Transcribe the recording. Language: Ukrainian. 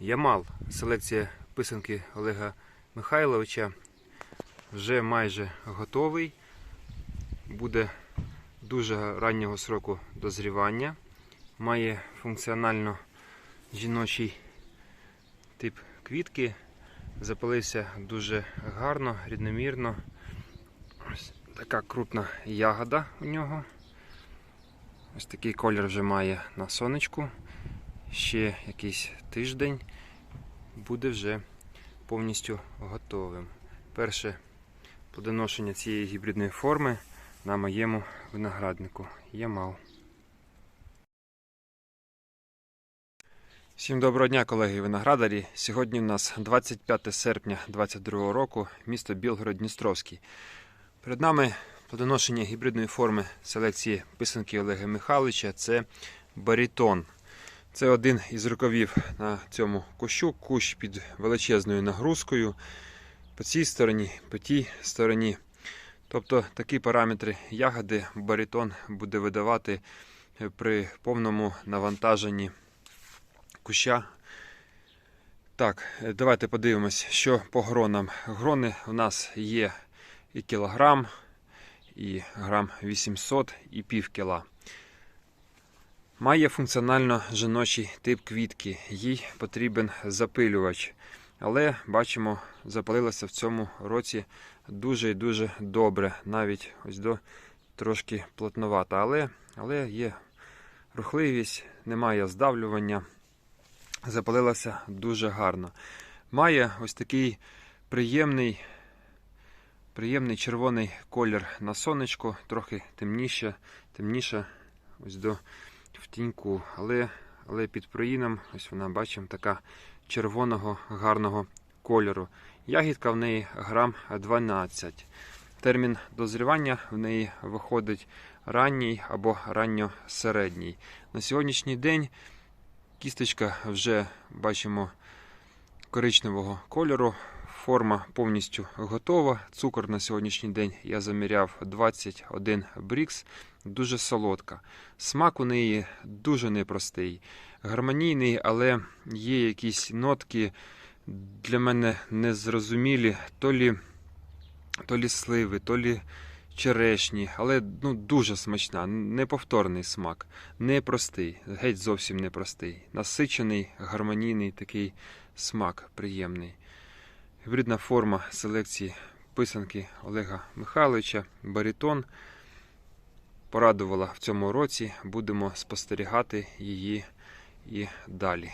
Ямал, селекція писанки Олега Михайловича, вже майже готовий. Буде дуже раннього сроку дозрівання. Має функціонально жіночий тип квітки. Запалився дуже гарно, рівномірно. Ось така крупна ягода у нього. Ось такий колір вже має на сонечку. Ще якийсь тиждень буде вже повністю готовим. Перше плодоношення цієї гібридної форми на моєму винограднику Ямал. Всім доброго дня, колеги виноградарі. Сьогодні у нас 25 серпня 2022 року, місто Білгород-Дністровський. Перед нами плодоношення гібридної форми селекції писанки Олега Михайловича це барітон. Це один із рукавів на цьому кущу, кущ під величезною нагрузкою по цій стороні, по тій стороні. Тобто такі параметри ягоди баритон буде видавати при повному навантаженні куща. Так, е, давайте подивимось, що по гронам. Грони у нас є і кілограм, і грам 800, і пів кіла. Має функціонально жіночий тип квітки, їй потрібен запилювач. Але бачимо, запалилося в цьому році дуже і дуже добре. Навіть ось до трошки плотновато. Але, але є рухливість, немає здавлювання. Запалилося дуже гарно. Має ось такий приємний, приємний червоний колір на сонечку, трохи темніше, темніше ось до в тіньку, але, але під проїном, ось вона бачимо, така червоного гарного кольору. Ягідка в неї грам 12. Термін дозрівання в неї виходить ранній або ранньосередній. На сьогоднішній день кісточка вже бачимо коричневого кольору. Форма повністю готова. Цукор на сьогоднішній день я заміряв 21 брікс, дуже солодка. Смак у неї дуже непростий, гармонійний, але є якісь нотки для мене незрозумілі, то лі, то лі сливи, то лі черешні, але ну, дуже смачна, неповторний смак, непростий, геть зовсім непростий. Насичений, гармонійний такий смак приємний. Гібридна форма селекції писанки Олега Михайловича, барітон. Порадувала в цьому році. Будемо спостерігати її і далі.